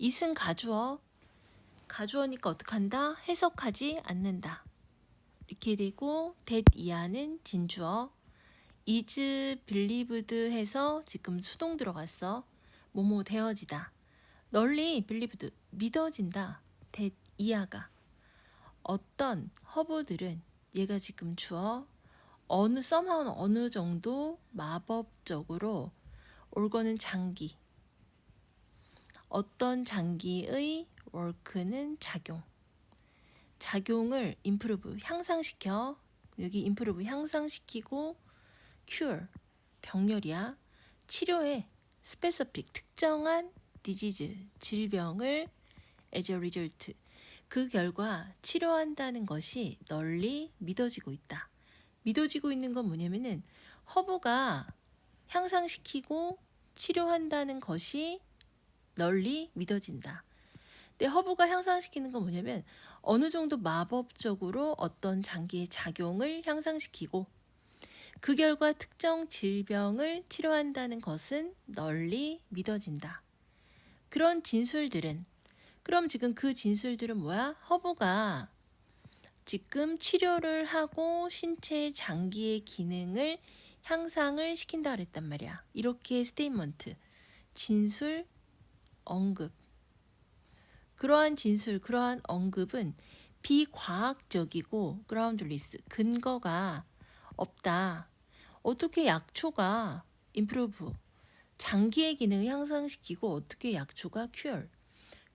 it은 가주어. 가주어니까 어떡한다? 해석하지 않는다. 이렇게 되고 that 이하는 진주어. is believed 해서 지금 수동 들어갔어. 뭐뭐 되어지다. 널리 believed 믿어진다. that 이하가 어떤 허브들은 얘가 지금 주어 어느 썸하는 어느 정도 마법적으로 올거는 장기 어떤 장기의 work는 작용. 작용을 improve 향상시켜. 여기 improve 향상시키고 cure 병렬이야. 치료해 specific 특정한 disease 질병을 as a result. 그 결과 치료한다는 것이 널리 믿어지고 있다. 믿어지고 있는 건 뭐냐면은 허브가 향상시키고 치료한다는 것이 널리 믿어진다. 근데 허브가 향상시키는 건 뭐냐면 어느 정도 마법적으로 어떤 장기의 작용을 향상시키고 그 결과 특정 질병을 치료한다는 것은 널리 믿어진다. 그런 진술들은 그럼 지금 그 진술들은 뭐야? 허브가 지금 치료를 하고 신체의 장기의 기능을 향상을 시킨다 그랬단 말이야. 이렇게 스테이먼트, 진술, 언급. 그러한 진술, 그러한 언급은 비과학적이고 그라운드리스 근거가 없다. 어떻게 약초가 임프로브 장기의 기능을 향상시키고 어떻게 약초가 큐얼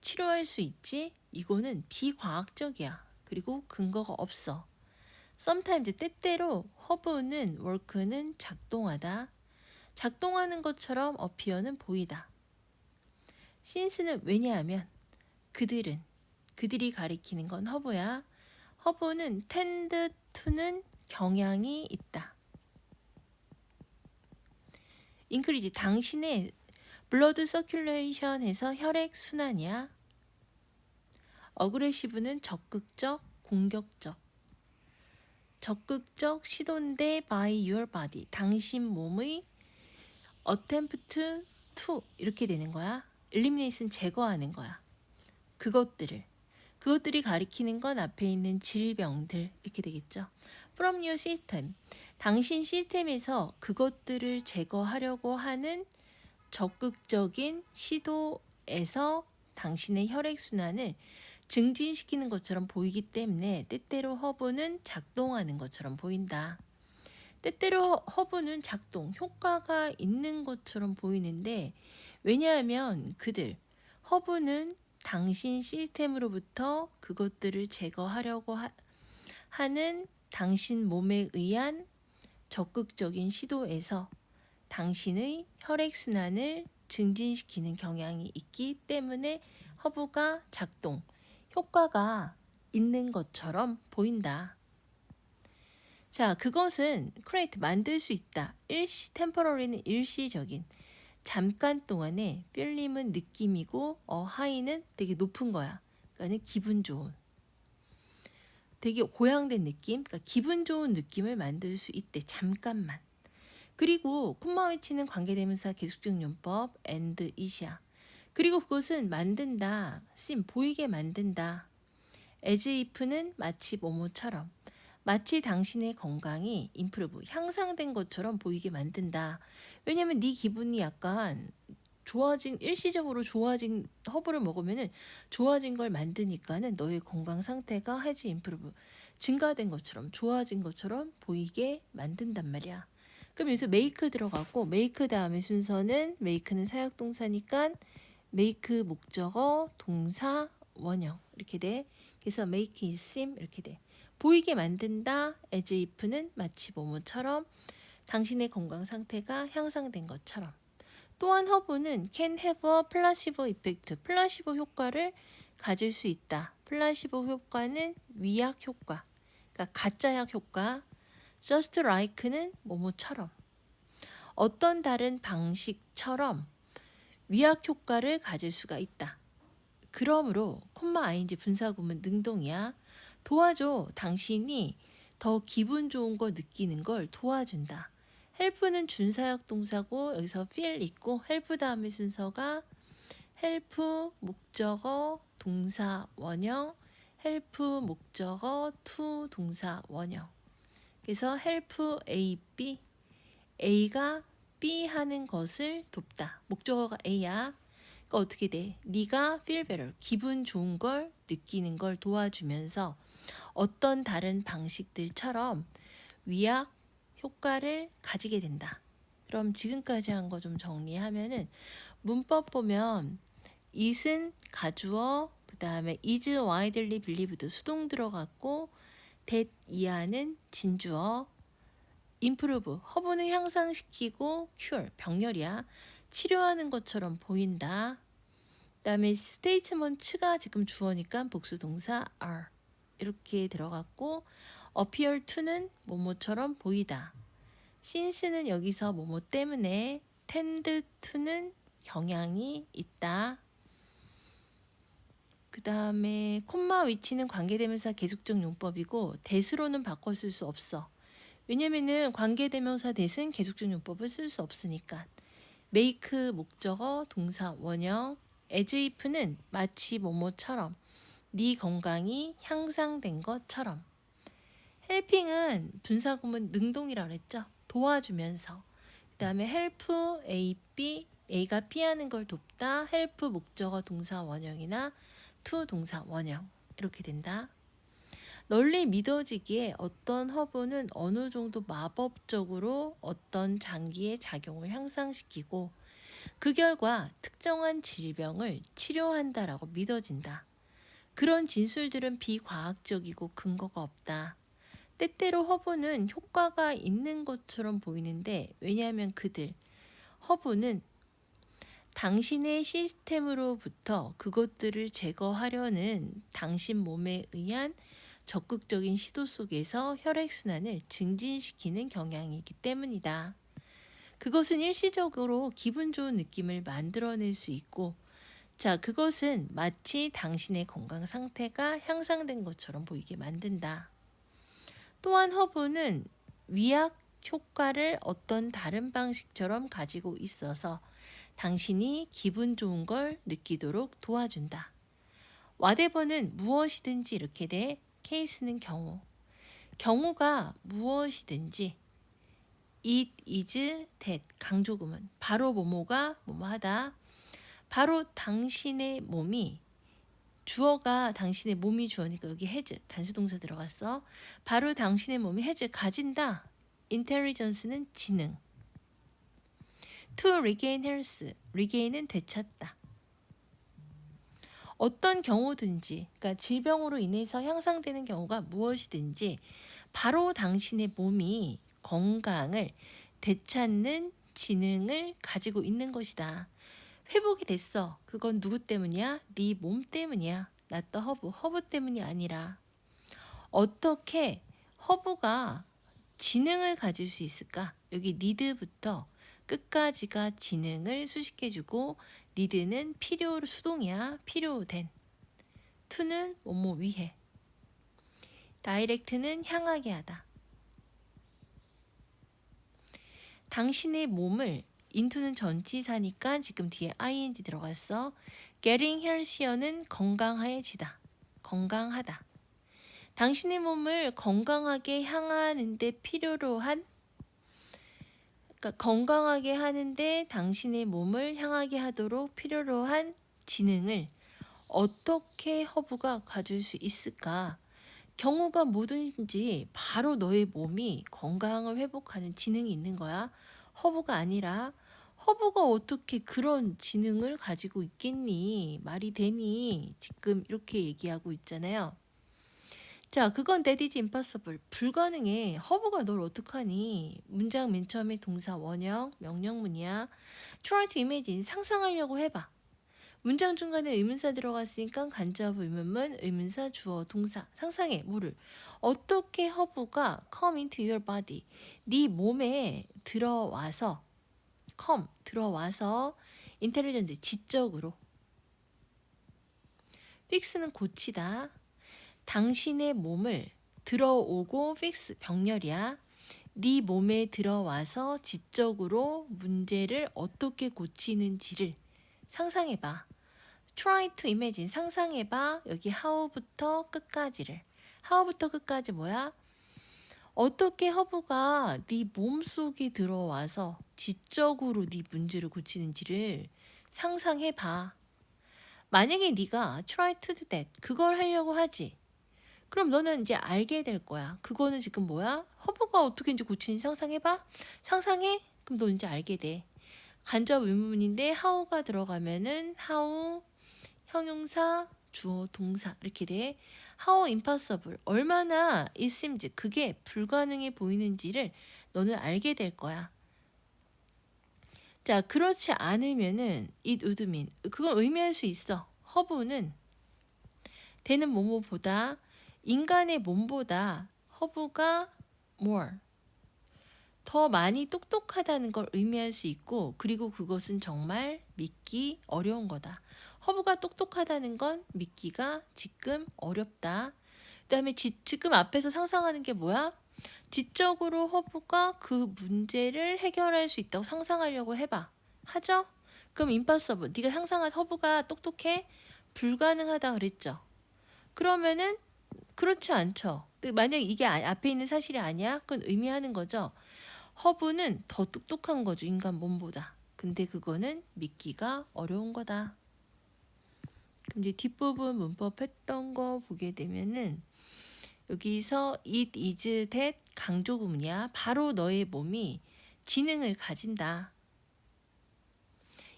치료할 수 있지? 이거는 비과학적이야. 그리고 근거가 없어. sometimes 때때로 허브는 work는 작동하다. 작동하는 것처럼 어피어는 보이다. Since는 왜냐하면 그들은 그들이 가리키는 건 허브야. 허브는 tend to는 경향이 있다. increase 당신의 블러드 서큘레이션에서 혈액 순환이야. 어그레시브는 적극적, 공격적. 적극적 시도인데 by your body. 당신 몸의 attempt to 이렇게 되는 거야. Elimination 제거하는 거야. 그것들을 그것들이 가리키는 건 앞에 있는 질병들 이렇게 되겠죠. from your system. 당신 시스템에서 그것들을 제거하려고 하는 적극적인 시도에서 당신의 혈액순환을 증진시키는 것처럼 보이기 때문에 때때로 허브는 작동하는 것처럼 보인다. 때때로 허브는 작동, 효과가 있는 것처럼 보이는데 왜냐하면 그들, 허브는 당신 시스템으로부터 그것들을 제거하려고 하, 하는 당신 몸에 의한 적극적인 시도에서 당신의 혈액순환을 증진시키는 경향이 있기 때문에 허브가 작동, 효과가 있는 것처럼 보인다. 자, 그것은 create 만들 수 있다. 일시 temporary는 일시적인 잠깐 동안에 feeling은 느낌이고 어 high는 되게 높은 거야. 그러니까 기분 좋은 되게 고양된 느낌, 그러니까 기분 좋은 느낌을 만들 수 있대. 잠깐만. 그리고 콤마 위치는 관계대명사 계속적 용법 and 이시야. 그리고 그것은 만든다. 씬 보이게 만든다. as if는 마치 뭐뭐처럼 마치 당신의 건강이 임프루브 향상된 것처럼 보이게 만든다. 왜냐면 네 기분이 약간 좋아진 일시적으로 좋아진 허브를 먹으면은 좋아진 걸 만드니까는 너의 건강 상태가 해지 임프루브 증가된 것처럼 좋아진 것처럼 보이게 만든단 말이야. 그럼 여기서 메이크 들어가고 메이크 다음에 순서는 메이크는 사역 동사니까 메이크 목적어 동사 원형 이렇게 돼. 그래서 make it seem 이렇게 돼. 보이게 만든다 as if는 마치 뭐뭐처럼 당신의 건강 상태가 향상된 것처럼. 또한 허브는 can have a placebo effect. 플라시보 효과를 가질 수 있다. 플라시보 효과는 위약 효과. 그러니까 가짜약 효과. just like는 뭐뭐처럼. 어떤 다른 방식처럼 위약 효과를 가질 수가 있다. 그러므로 콤마 ing 분사구문 능동이야. 도와줘. 당신이 더 기분 좋은 거 느끼는 걸 도와준다. 헬프는 준사역 동사고 여기서 feel 있고 헬프 다음에 순서가 help 목적어 동사 원형 help 목적어 to 동사 원형 그래서 help A, B A가 B 하는 것을 돕다 목적어가 A야 그러니까 어떻게 돼? 네가 feel better 기분 좋은 걸 느끼는 걸 도와주면서 어떤 다른 방식들처럼 위약 효과를 가지게 된다. 그럼 지금까지 한 거 좀 정리하면은 문법 보면 it은 가주어 그 다음에 is widely believed 수동 들어갔고 that 이하는 진주어 improve 허브는 향상시키고 cure 병렬이야 치료하는 것처럼 보인다. 그 다음에 statement가 지금 주어니까 복수 동사 are 이렇게 들어갔고 appear to는 뭐뭐처럼 보이다. since는 여기서 뭐뭐 때문에 tend to는 경향이 있다. 그 다음에 콤마 위치는 관계대명사 계속적 용법이고 대수로는 바꿔 쓸 수 없어. 왜냐면은 관계대명사 대신 계속적 용법을 쓸 수 없으니까. make 목적어 동사 원형 as if는 마치 뭐뭐처럼 네 건강이 향상된 것처럼. helping은 분사구문 능동이라 그랬죠. 도와주면서. 그 다음에 help A, B A가 피하는 걸 돕다 help 목적어 동사 원형이나 to 동사 원형 이렇게 된다. 널리 믿어지기에 어떤 허브는 어느 정도 마법적으로 어떤 장기의 작용을 향상시키고 그 결과 특정한 질병을 치료한다라고 믿어진다. 그런 진술들은 비과학적이고 근거가 없다. 때때로 허브는 효과가 있는 것처럼 보이는데 왜냐하면 그들 허브는 당신의 시스템으로부터 그것들을 제거하려는 당신 몸에 의한 적극적인 시도 속에서 혈액순환을 증진시키는 경향이기 때문이다. 그것은 일시적으로 기분 좋은 느낌을 만들어낼 수 있고, 자, 그것은 마치 당신의 건강 상태가 향상된 것처럼 보이게 만든다. 또한 허브는 위약 효과를 어떤 다른 방식처럼 가지고 있어서 당신이 기분 좋은 걸 느끼도록 도와준다. 와데버는 무엇이든지 이렇게 돼 케이스는 경우. 경우가 무엇이든지 it is that 강조구문 바로 뭐뭐가 뭐뭐하다. 바로 당신의 몸이 주어가 당신의 몸이 주어니까 여기 has 단수 동사 들어갔어. 바로 당신의 몸이 has 가진다. intelligence는 지능. to regain health regain은 되찾다. 어떤 경우든지, 그러니까 질병으로 인해서 향상되는 경우가 무엇이든지 바로 당신의 몸이 건강을 되찾는 지능을 가지고 있는 것이다. 회복이 됐어. 그건 누구 때문이야? 네 몸 때문이야. 나또 허브, 허브 때문이 아니라 어떻게 허브가 지능을 가질 수 있을까? 여기 니드부터 끝까지가 지능을 수식해주고 니드는 필요 수동이야 필요된 투는 뭐뭐 위해 다이렉트는 향하게 하다 당신의 몸을 인투는 전치사니까 지금 뒤에 ing 들어갔어 getting healthier는 건강해지다 건강하다 당신의 몸을 건강하게 향하는데 필요로 한 그러니까 건강하게 하는데 당신의 몸을 향하게 하도록 필요로 한 지능을 어떻게 허브가 가질 수 있을까? 경우가 뭐든지 바로 너의 몸이 건강을 회복하는 지능이 있는 거야. 허브가 아니라 허브가 어떻게 그런 지능을 가지고 있겠니? 말이 되니? 지금 이렇게 얘기하고 있잖아요. 자, 그건 is impossible. 불가능해. 허브가 널 어떡하니? 문장 맨 처음에 동사 원형, 명령문이야. try to imagine. 상상하려고 해봐. 문장 중간에 의문사 들어갔으니까 간접 의문문, 의문사, 주어, 동사. 상상해. 뭐를? 어떻게 허브가 come into your body. 네 몸에 들어와서 come, 들어와서 intelligent, 지적으로. fix는 고치다. 당신의 몸을 들어오고 픽스 병렬이야. 네 몸에 들어와서 지적으로 문제를 어떻게 고치는지를 상상해봐. Try to imagine 상상해봐. 여기 how부터 끝까지를. how부터 끝까지 뭐야? 어떻게 허브가 네 몸속에 들어와서 지적으로 네 문제를 고치는지를 상상해봐. 만약에 네가 try to do that 그걸 하려고 하지. 그럼 너는 이제 알게 될 거야. 그거는 지금 뭐야? 허브가 어떻게 이제 고치는지 상상해봐. 상상해? 그럼 너 이제 알게 돼. 간접 의문인데 how가 들어가면은 how 형용사 주어 동사 이렇게 돼. how impossible 얼마나 seems 그게 불가능해 보이는지를 너는 알게 될 거야. 자 그렇지 않으면은 it would mean 그건 의미할 수 있어. 허브는 되는 뭐뭐보다 인간의 몸보다 허브가 more 더 많이 똑똑하다는 걸 의미할 수 있고 그리고 그것은 정말 믿기 어려운 거다. 허브가 똑똑하다는 건 믿기가 지금 어렵다. 그다음에 지, 지금 앞에서 상상하는 게 뭐야? 지적으로 허브가 그 문제를 해결할 수 있다고 상상하려고 해봐. 하죠? 그럼 impossible. 네가 상상한 허브가 똑똑해? 불가능하다 그랬죠. 그러면은 그렇지 않죠. 만약 이게 아- 앞에 있는 사실이 아니야? 그건 의미하는 거죠. 허브는 더 똑똑한 거죠. 인간 몸보다. 근데 그거는 믿기가 어려운 거다. 이제 뒷부분 문법 했던 거 보게 되면은 여기서 it is that 강조 구문이야. 바로 너의 몸이 지능을 가진다.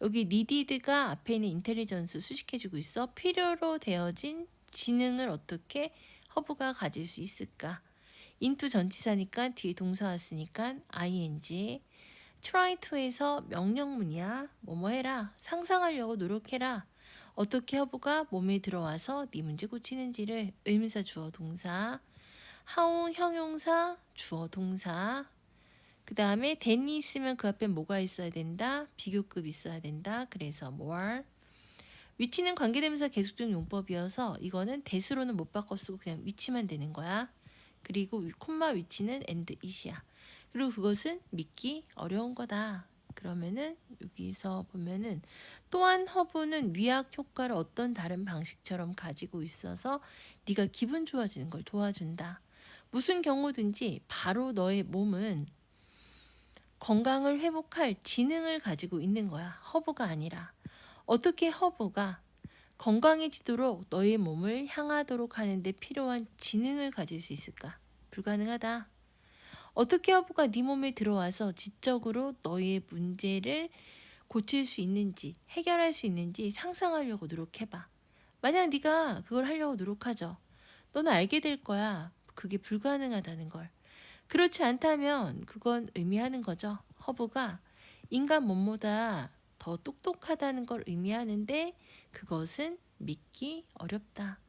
여기 needed가 앞에 있는 인텔리전스 수식해주고 있어. 필요로 되어진 지능을 어떻게 허브가 가질 수 있을까? into 전치사니까 뒤에 동사 왔으니까 ing. try to에서 명령문이야. 뭐뭐 해라. 상상하려고 노력해라. 어떻게 허브가 몸에 들어와서 네 문제 고치는지를 의문사 주어 동사 how 형용사 주어 동사. 그 다음에 then이 있으면 그 앞에 뭐가 있어야 된다? 비교급 있어야 된다? 그래서 more. 위치는 관계대명사 계속적 용법이어서 이거는 대수로는 못 바꿔 쓰고 그냥 위치만 되는 거야. 그리고 위- 콤마 위치는 and it이야. 그리고 그것은 믿기 어려운 거다 그러면은 여기서 보면은 또한 허브는 위약 효과를 어떤 다른 방식처럼 가지고 있어서 네가 기분 좋아지는 걸 도와준다. 무슨 경우든지 바로 너의 몸은 건강을 회복할 지능을 가지고 있는 거야. 허브가 아니라. 어떻게 허브가 건강해지도록 너의 몸을 향하도록 하는데 필요한 지능을 가질 수 있을까? 불가능하다. 어떻게 허브가 네 몸에 들어와서 지적으로 너의 문제를 고칠 수 있는지 해결할 수 있는지 상상하려고 노력해봐. 만약 네가 그걸 하려고 노력하죠. 너는 알게 될 거야. 그게 불가능하다는 걸. 그렇지 않다면 그건 의미하는 거죠. 허브가 인간 몸보다 더 똑똑하다는 걸 의미하는데 그것은 믿기 어렵다.